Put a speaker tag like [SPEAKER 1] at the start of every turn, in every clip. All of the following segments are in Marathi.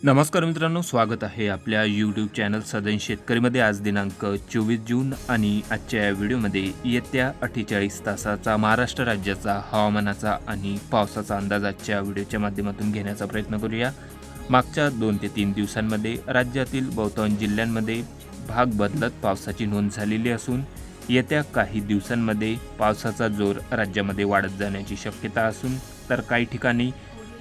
[SPEAKER 1] नमस्कार मित्रांनो स्वागत आहे आपल्या यूट्यूब चॅनल सदन शेतकरीमध्ये. आज दिनांक चोवीस जून आणि आजच्या या व्हिडिओमध्ये येत्या अठ्ठेचाळीस तासाचा महाराष्ट्र राज्याचा हवामानाचा आणि पावसाचा अंदाज आजच्या व्हिडिओच्या माध्यमातून घेण्याचा प्रयत्न करूया. मागच्या दोन ते तीन दिवसांमध्ये राज्यातील बहुतांश जिल्ह्यांमध्ये भाग बदलत पावसाची नोंद झालेली असून येत्या काही दिवसांमध्ये पावसाचा जोर राज्यामध्ये वाढत जाण्याची शक्यता असून तर काही ठिकाणी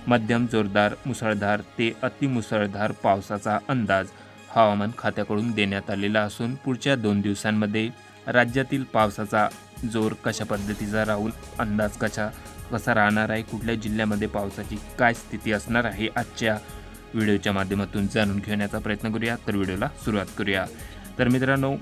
[SPEAKER 1] मध्यम जोरदार मुसळधार ते अतिमुसळधार पावसाचा अंदाज हवामान खात्याकडून देण्यात आलेला असून पुढच्या दोन दिवसांमध्ये राज्यातील पावसाचा जोर कशा पद्धतीचा राहून अंदाज कशा कसा राहणार आहे कुठल्या जिल्ह्यामध्ये पावसाची काय स्थिती असणार आहे आजच्या व्हिडिओच्या माध्यमातून जाणून घेण्याचा प्रयत्न करूया. तर व्हिडिओला सुरुवात करूया. तर मित्रांनो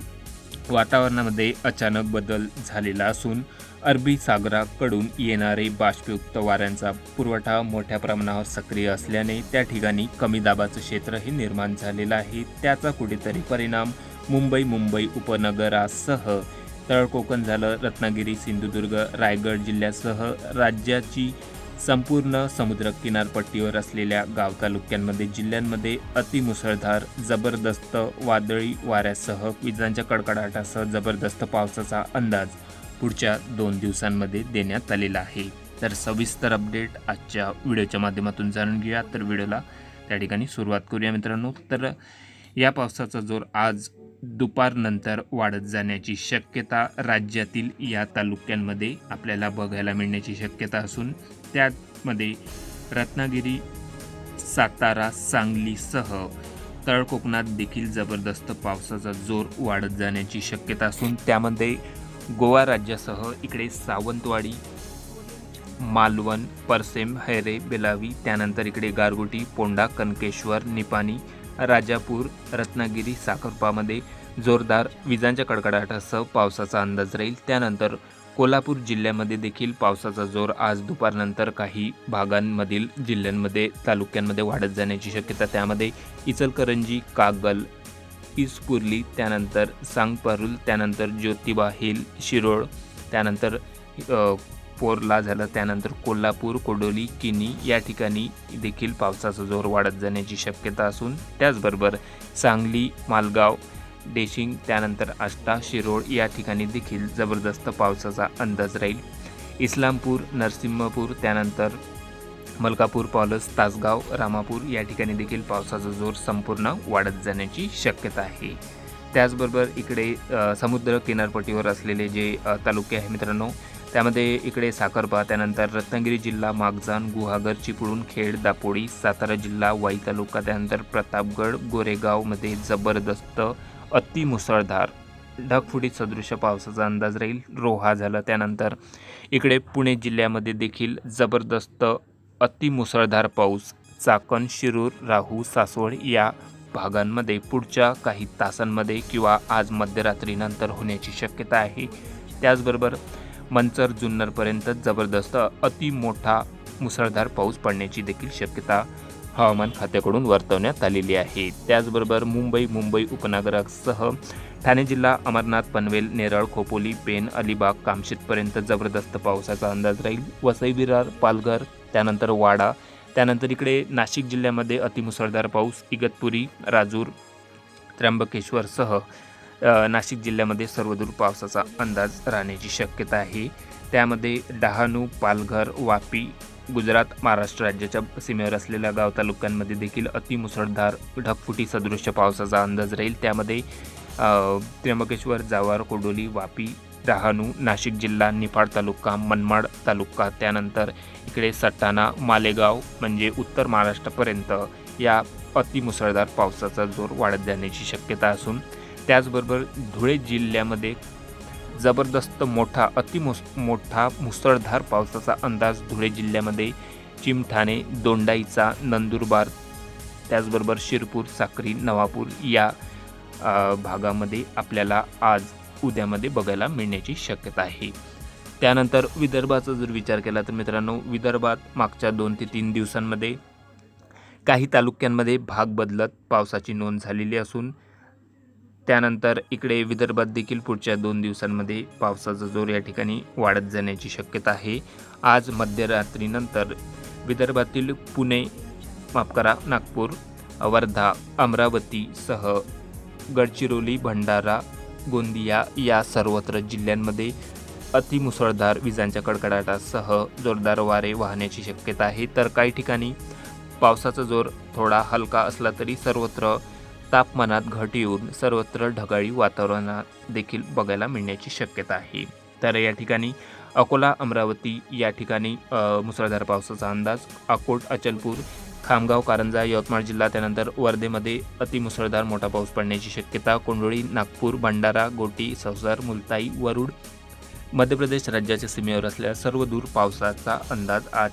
[SPEAKER 1] वातावरणामध्ये अचानक बदल झालेला असून अरबी सागराकडून येणारे बाष्पयुक्त वाऱ्यांचा पुरवठा मोठ्या प्रमाणावर सक्रिय असल्याने त्या ठिकाणी कमी दाबाचं क्षेत्रही निर्माण झालेलं आहे. त्याचा कुठेतरी परिणाम मुंबई मुंबई उपनगरासह तळकोकण झालं रत्नागिरी सिंधुदुर्ग रायगड जिल्ह्यासह राज्याची संपूर्ण समुद्र किनारपट्टीवर असलेल्या गाव तालुक्यांमध्ये जिल्ह्यांमध्ये अतिमुसळधार जबरदस्त वादळी वाऱ्यासह विजांच्या कडकडाटासह जबरदस्त पावसाचा अंदाज पुढच्या दोन दिवसांमध्ये देण्यात आलेला आहे. तर सविस्तर अपडेट आजच्या व्हिडिओच्या माध्यमातून जाणून घेऊया. तर व्हिडिओला त्या ठिकाणी सुरुवात करूया मित्रांनो. तर या पावसाचा जोर आज दुपारनंतर वाढत जाण्याची शक्यता राज्यातील या तालुक्यांमध्ये आपल्याला बघायला मिळण्याची शक्यता असून त्यामध्ये रत्नागिरी सातारा सांगलीसह तळ कोकणात देखील जबरदस्त पावसाचा जोर वाढत जाण्याची शक्यता असून त्यामध्ये गोवा राज्यासह इकडे सावंतवाडी मालवण परसेम हैरे बेलावी त्यानंतर इकडे गारगोटी पोंडा कनकेश्वर निपाणी राजापूर रत्नागिरी साखरपामध्ये जोरदार विजांच्या कडकडाटासह पावसाचा अंदाज राहील. त्यानंतर कोल्हापूर जिल्ह्यामध्ये देखील पावसाचा जोर आज दुपारनंतर काही भागांमधील जिल्ह्यांमध्ये तालुक्यांमध्ये वाढत जाण्याची शक्यता. त्यामध्ये इचलकरंजी कागल इस्कुर्ली त्यानंतर सांगपारुल त्यानंतर ज्योतिबा हिल शिरोळ त्यानंतर पोरला झालं त्यानंतर कोल्हापूर कोडोली किनी या ठिकाणी देखील पावसाचा जोर वाढत जाण्याची शक्यता असून त्याचबरोबर सांगली मालगाव डेशिंग त्यानंतर आष्टा शिरोळ या ठिकाणी देखील जबरदस्त पावसाचा अंदाज राहील. इस्लामपूर नरसिंहपूर त्यानंतर मलकापूर पॉलस तासगाव रामापूर या ठिकाणी देखील पावसाचा जोर संपूर्ण वाढत जाण्याची शक्यता आहे. त्याचबरोबर इकडे समुद्र किनारपट्टीवर असलेले जे तालुके आहे मित्रांनो त्यामध्ये इकडे साखरपा त्यानंतर रत्नागिरी जिल्हा मागजान गुहागर चिपळूण खेड दापोडी सातारा जिल्हा वाई तालुका त्यानंतर प्रतापगड गोरेगावमध्ये जबरदस्त अतिमुसळधार ढगफुटी सदृश पावसाचा अंदाज राहील रोहा झालं. त्यानंतर इकडे पुणे जिल्ह्यामध्ये देखील जबरदस्त अतिमुसळधार पाऊस चाकण शिरूर राहू सासवड या भागांमध्ये पुढच्या काही तासांमध्ये किंवा आज मध्यरात्रीनंतर होण्याची शक्यता आहे. त्याचबरोबर मंचर जुन्नरपर्यंत जबरदस्त अति मोठा मुसळधार पाऊस पडण्याची देखील शक्यता हवामान खात्याकडून वर्तवण्यात आलेली आहे. त्याचबरोबर मुंबई मुंबई उपनगरासह ठाणे जिल्हा अमरनाथ पनवेल नेरळ खोपोली पेन अलिबाग कामशेतपर्यंत जबरदस्त पावसाचा अंदाज राहील. वसई विरार पालघर त्यानंतर वाडा त्यानंतर इकडे नाशिक जिल्ह्यामध्ये अतिमुसळधार पाऊस इगतपुरी राजूर त्र्यंबकेश्वरसह नाशिक जिल्ह्यामध्ये सर्वदूर पावसाचा अंदाज राहण्याची शक्यता आहे. त्यामध्ये डहाणू पालघर वापी गुजरात महाराष्ट्र राज्याच्या सीमेवर असलेल्या गाव तालुक्यांमध्ये देखील अतिमुसळधार ढगफुटी सदृश्य पावसाचा अंदाज राहील. त्यामध्ये त्र्यंबकेश्वर जावार कोडोली वापी डहाणू नाशिक जिल्हा निफाड तालुका मनमाड तालुका त्यानंतर इकडे सट्टाणा मालेगाव म्हणजे उत्तर महाराष्ट्रापर्यंत या अतिमुसळधार पावसाचा जोर वाढत जाण्याची शक्यता असून त्याचबरोबर धुळे जिल्ह्यामध्ये जबरदस्त मोठा अतिमुस मोठा मुसळधार पावसाचा अंदाज धुळे जिल्ह्यामध्ये चिमठाणे दोंडाईचा नंदुरबार त्याचबरोबर शिरपूर साक्री नवापूर या भागामध्ये आपल्याला आज उद्यामध्ये बघायला मिळण्याची शक्यता आहे. त्यानंतर विदर्भाचा जर विचार केला तर मित्रांनो विदर्भात मागच्या दोन ते तीन दिवसांमध्ये काही तालुक्यांमध्ये भाग बदलत पावसाची नोंद झालेली असून त्यानंतर इकडे विदर्भात देखील पुढच्या दोन दिवसांमध्ये पावसाचा जोर या ठिकाणी वाढत जाण्याची शक्यता आहे. आज मध्यरात्रीनंतर विदर्भातील पुणे माफ करा नागपूर वर्धा अमरावतीसह गडचिरोली भंडारा गोंदिया या सर्वत्र जिल्ह्यांमध्ये अतिमुसळधार विजांच्या कडकडाटासह जोरदार वारे वाहण्याची शक्यता आहे. तर काही ठिकाणी पावसाचा जोर थोडा हलका असला तरी सर्वत्र तापमानात घट येऊन सर्वत्र ढगाळी वातावरणात देखील बघायला मिळण्याची शक्यता आहे. तर या ठिकाणी अकोला अमरावती या ठिकाणी मुसळधार पावसाचा अंदाज अकोट अचलपूर खामगाव कारंजा यवतमाळ जिल्हा त्यानंतर वर्धेमध्ये अतिमुसळधार मोठा पाऊस पडण्याची शक्यता कोंडोळी नागपूर भंडारा गोटी संसार मुलताई वरुड मध्य प्रदेश राज्याच्या सीमेवर असलेल्या सर्व दूर पावसाचा अंदाज आज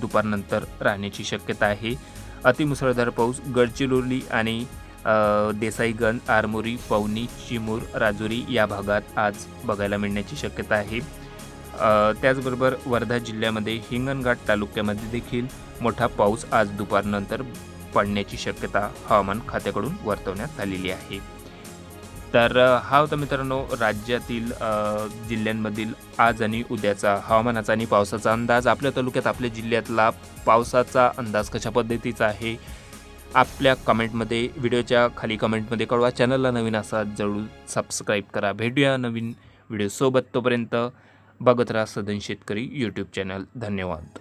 [SPEAKER 1] दुपारनंतर राहण्याची शक्यता आहे. अतिमुसळधार पाऊस गडचिरोली आणि देसाईगंज आरमोरी पवनी चिमूर राजुरी या भागात आज बघायला मिळण्याची शक्यता आहे. त्याचबरोबर वर्धा जिल्ह्यामध्ये हिंगणघाट तालुक्यामध्ये देखील मोठा पाऊस आज दुपारनंतर पडण्याची शक्यता हवामान खात्याकडून वर्तवण्यात आलेली आहे. तर हा होता मित्रांनो राज्यातील जिल्ह्यांमधील आज आणि उद्याचा हवामानाचा आणि पावसाचा अंदाज. आपल्या तालुक्यात आपल्या जिल्ह्यातला पावसाचा अंदाज कशा पद्धतीचा आहे? आपल्या कमेंटमध्ये व्हिडिओच्या खाली कमेंटमध्ये कळवा. चॅनलला नवीन असा जरूर सबस्क्राईब करा. भेटूया नवीन व्हिडिओसोबत तोपर्यंत बघत राहा सदन शेतकरी यूट्यूब चॅनल धन्यवाद.